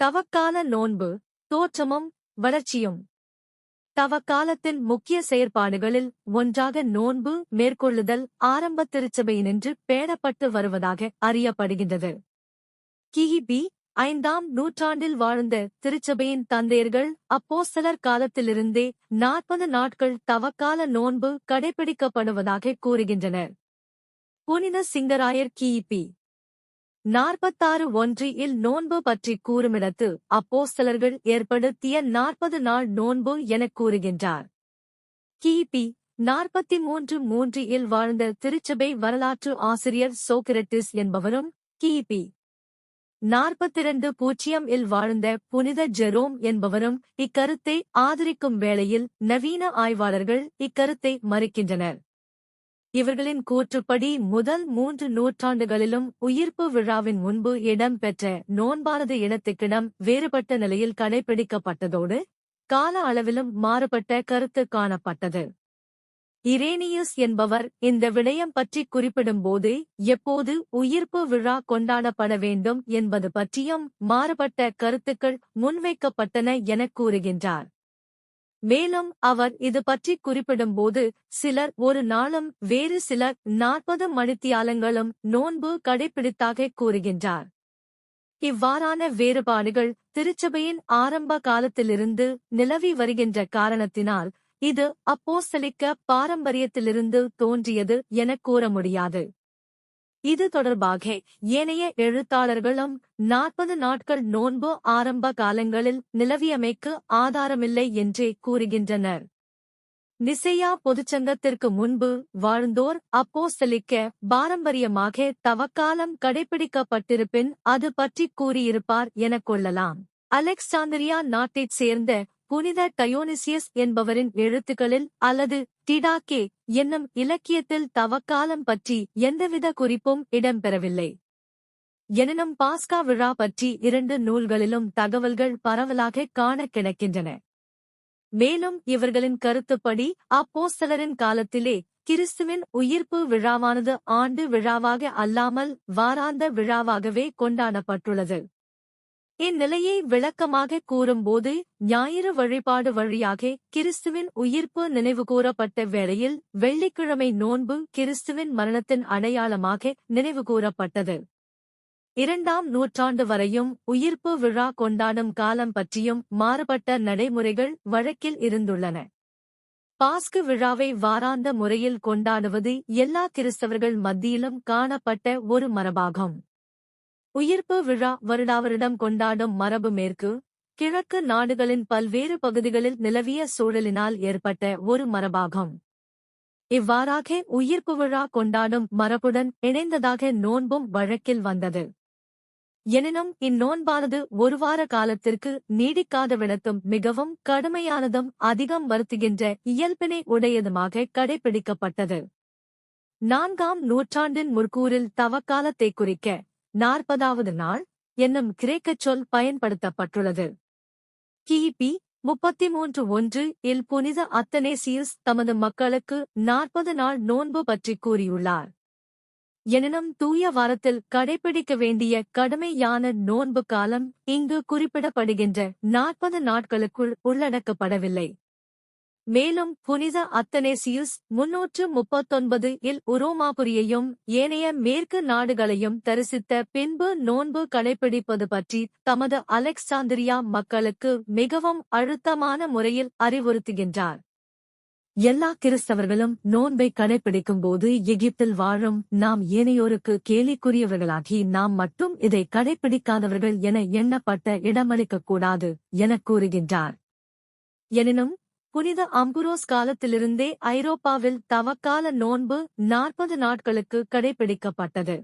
தவக்கால நோன்பு தோற்றமும் வளர்ச்சியும். தவக்காலத்தின் முக்கிய செயற்பாடுகளில் ஒன்றாக நோன்பு மேற்கொள்ளுதல் ஆரம்ப திருச்சபையினின்று பேணப்பட்டு வருவதாக அறியப்படுகின்றது. கிபி ஐந்தாம் நூற்றாண்டில் வாழ்ந்த திருச்சபையின் தந்தையர்கள் அப்போஸ்தலர் காலத்திலிருந்தே நாற்பது நாட்கள் தவக்கால நோன்பு கடைபிடிக்கப்படுவதாக கூறுகின்றனர். புனித சிங்கராயர் கிபி நாற்பத்தாறு ஒன்று இல் நோன்பு பற்றி கூறுமிடத்து அப்போஸ்தலர்கள் ஏற்படுத்திய நாற்பது நாள் நோன்பு எனக் கூறுகின்றார். கிபி நாற்பத்தி மூன்று மூன்று இல் வாழ்ந்த திருச்சபை வரலாற்று ஆசிரியர் சோக்ரட்டிஸ் என்பவரும் கிபி நாற்பத்திரண்டு பூஜ்ஜியம் இல் வாழ்ந்த புனித ஜெரோம் என்பவரும் இக்கருத்தை ஆதரிக்கும் வேளையில் நவீன ஆய்வாளர்கள் இக்கருத்தை மறுக்கின்றனர். இவர்களின் கூற்றுப்படி முதல் மூன்று நூற்றாண்டுகளிலும் உயிர்ப்பு விழாவின் முன்பு இடம்பெற்ற நோன்பானது இனத்துக்கிடம் வேறுபட்ட நிலையில் கடைபிடிக்கப்பட்டதோடு கால அளவிலும் மாறுபட்ட கருத்து காணப்பட்டது. இரேனியஸ் என்பவர் இந்த விடயம் பற்றி குறிப்பிடும்போது எப்போது உயிர்ப்பு விழா கொண்டாடப்பட வேண்டும் என்பது பற்றியும் மாறுபட்ட கருத்துக்கள் முன்வைக்கப்பட்டன எனக் கூறுகின்றார். மேலும் அவர் இது பற்றி குறிப்பிடும்போது சிலர் ஒரு நாளும் வேறு சிலர் நாற்பது மணித்தியாலங்களும் நோன்பு கடைபிடித்தாக கூறுகின்றார். இவ்வாறான வேறுபாடுகள் திருச்சபையின் ஆரம்ப காலத்திலிருந்து நிலவி வருகின்ற காரணத்தினால் இது அப்போஸ்தலிக்க பாரம்பரியத்திலிருந்து தோன்றியது எனக் கூற முடியாது. இது தொடர்பாக ஏனைய எழுத்தாளர்களும் நாற்பது நாட்கள் நோன்பு ஆரம்ப காலங்களில் நிலவியமைக்கு ஆதாரமில்லை என்றே கூறுகின்றனர். நிசையா பொதுச்சங்கத்திற்கு முன்பு வாழ்ந்தோர் அப்போ செலிக்க பாரம்பரியமாக தவக்காலம் கடைபிடிக்கப்பட்டிருப்பின் அது பற்றி கூறியிருப்பார் எனக் கொள்ளலாம். அலெக்சாந்திரியா நாட்டைச் சேர்ந்த புனித டயோனிசியஸ் என்பவரின் எழுத்துக்களில் அல்லது டிடாக்கே என்னும் இலக்கியத்தில் தவக்காலம் பற்றி எந்தவித குறிப்பும் இடம்பெறவில்லை. எனினும் பாஸ்கா விழா பற்றி இரண்டு நூல்களிலும் தகவல்கள் பரவலாக காண கிடக்கின்றன. மேலும் இவர்களின் கருத்துப்படி அப்போஸ்தலரின் காலத்திலே கிறிஸ்துவின் உயிர்ப்பு விழாவானது ஆண்டு விழாவாக அல்லாமல் வாராந்த விழாவாகவே கொண்டாடப்பட்டுள்ளது. இந்நிலையை விளக்கமாக கூறும்போது ஞாயிறு வழிபாடு வழியாக கிறிஸ்துவின் உயிர்ப்பு நினைவுகூரப்பட்ட வேளையில் வெள்ளிக்கிழமை நோன்பு கிறிஸ்துவின் மரணத்தின் அடையாளமாக நினைவுகூரப்பட்டது இரண்டாம் நூற்றாண்டு வரையும் உயிர்ப்பு விழா கொண்டாடும் காலம் பற்றியும் மாறுபட்ட நடைமுறைகள் வழக்கில் இருந்துள்ளன. பாஸ்கு விழாவை வாராந்த முறையில் கொண்டாடுவது எல்லா கிறிஸ்தவர்கள் மத்தியிலும் காணப்பட்ட ஒரு மரபாகும். உயிர்ப்பு விழா வருடாவரிடம் கொண்டாடும் மரபு மேற்கு கிழக்கு நாடுகளின் பல்வேறு பகுதிகளில் நிலவிய சூழலினால் ஏற்பட்ட ஒரு மரபாகும். இவ்வாறாக உயிர்ப்பு விழா கொண்டாடும் மரபுடன் இணைந்ததாக நோன்பும் வழக்கில் வந்தது. எனினும் இந்நோன்பானது ஒரு வார காலத்திற்கு நீடிக்காத விடத்தும் மிகவும் கடுமையானதும் அதிகம் வருத்துகின்ற இயல்பினை உடையதுமாக கடைபிடிக்கப்பட்டது. நான்காம் நூற்றாண்டின் முற்கூறில் தவக்காலத்தை குறிக்க நாற்பதாவது நாள் என்னும் கிரேக்கச் சொல் பயன்படுத்தப்பட்டுள்ளது. கிபி முப்பத்தி மூன்று ஒன்று இல் புனித அத்தனேசியஸ் தமது மக்களுக்கு நாற்பது நாள் நோன்பு பற்றி கூறியுள்ளார். எனினும் தூய வாரத்தில் கடைபிடிக்க வேண்டிய கடுமையான நோன்பு காலம் இங்கு குறிப்பிடப்படுகின்ற நாற்பது நாட்களுக்குள் உள்ளடக்கப்படவில்லை. மேலும் புனித அத்தனேசியுஸ் முன்னூற்று முப்பத்தொன்பது இல் உரோமாபுரியையும் ஏனைய மேற்கு நாடுகளையும் தரிசித்த பின்பு நோன்பு கடைபிடிப்பது பற்றி தமது அலெக்சாந்திரியா மக்களுக்கு மிகவும் அழுத்தமான முறையில் அறிவுறுத்துகின்றார். எல்லா கிறிஸ்தவர்களும் நோன்பை கடைபிடிக்கும் போது எகிப்தில் வாழும் நாம் ஏனையோருக்கு கேலிக்குரியவர்களாகி நாம் மட்டும் இதை கடைபிடிக்காதவர்கள் என எண்ணப்பட்ட இடமளிக்கக்கூடாது எனக் கூறுகின்றார். எனினும் புனித அம்புரோஸ் காலத்திலிருந்தே ஐரோப்பாவில் தவக்கால நோன்பு நாற்பது நாட்களுக்கு கடைபிடிக்கப்பட்டது.